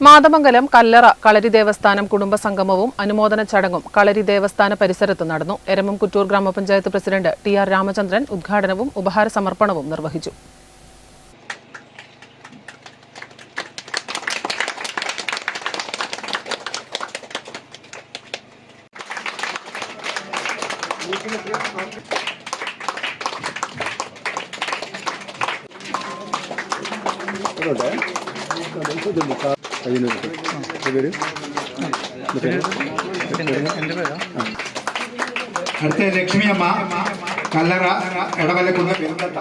മാതമംഗലം കല്ലറ കളരി ദേവസ്ഥാനം കുടുംബ സംഗമവും അനുമോദന ചടങ്ങും കളരി ദേവസ്ഥാന പരിസരത്ത് നടന്നു. എരമം കുറ്റൂർ ഗ്രാമപഞ്ചായത്ത് പ്രസിഡന്റ് ടി ആർ രാമചന്ദ്രൻ ഉദ്ഘാടനവും ഉപഹാര സമർപ്പണവും നിർവഹിച്ചു. അടുത്ത ലക്ഷ്മിയമ്മ കല്ലറ ഇടവലക്കുന്ന് പെരുന്തട്ട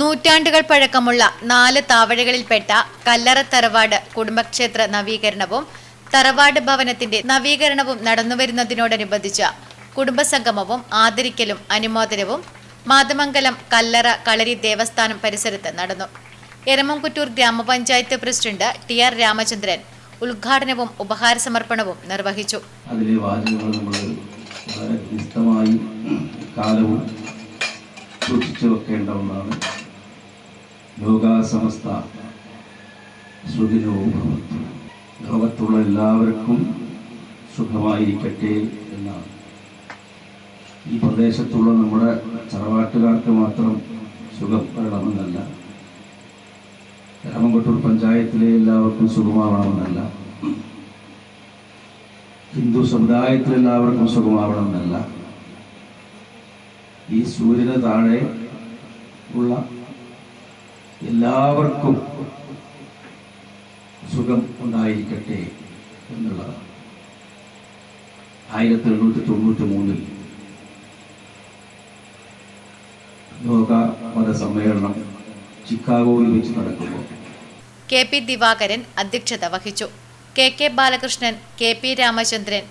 നൂറ്റാണ്ടുകൾ പഴക്കമുള്ള നാല് താവഴകളിൽപ്പെട്ട കല്ലറ തറവാട് കുടുംബക്ഷേത്ര നവീകരണവും തറവാട് ഭവനത്തിന്റെ നവീകരണവും നടന്നുവരുന്നതിനോടനുബന്ധിച്ച കുടുംബസംഗമവും ആദരിക്കലും അനുമോദനവും മാതമംഗലം കല്ലറ കളരി ദേവസ്ഥാനം പരിസരത്ത് നടന്നു എരമംകുറ്റൂർ ഗ്രാമപഞ്ചായത്ത് പ്രസിഡന്റ് ടി ആർ രാമചന്ദ്രൻ ഉദ്ഘാടനവും ഉപഹാര സമർപ്പണവും നിർവഹിച്ചു അതിലെ വാചകങ്ങൾ നമ്മൾ വളരെ വ്യക്തമായി കാലവും സൂക്ഷിച്ചു വെക്കേണ്ട ഒന്നാണ് ലോകാസമസ്ത ഭവന്തു. ലോകത്തുള്ള എല്ലാവർക്കും സുഖമായിരിക്കട്ടെ എന്നാണ്. ഈ പ്രദേശത്തുള്ള നമ്മുടെ തറവാട്ടുകാർക്ക് മാത്രം സുഖം വരണമെന്നല്ല. രാമൻകൊട്ടൂർ പഞ്ചായത്തിലെ എല്ലാവർക്കും സുഖമാവണമെന്നല്ല. ഹിന്ദു സമുദായത്തിലെ എല്ലാവർക്കും സുഖമാവണമെന്നല്ല. ഈ സൂര്യന് താഴെ ഉള്ള എല്ലാവർക്കും സുഖം ഉണ്ടായിരിക്കട്ടെ എന്നുള്ളതാണ്. ആയിരത്തി എണ്ണൂറ്റി തൊണ്ണൂറ്റി മൂന്നിൽ ലോക മതസമ്മേളനം ചിക്കാഗോയിൽ വെച്ച് നടക്കുമ്പോൾ കെ പി ദിവാകരൻ അധ്യക്ഷത വഹിച്ചു. K K Balakrishnan K P Ramachandran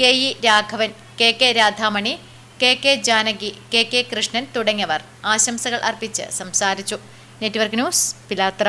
K E Raghavan K K Radhamani K K Janaki K K Krishnan തുടങ്ങിയവർ ആശംസകൾ അർപ്പിച്ച് സംസാരിച്ചു. Network news Pilathara.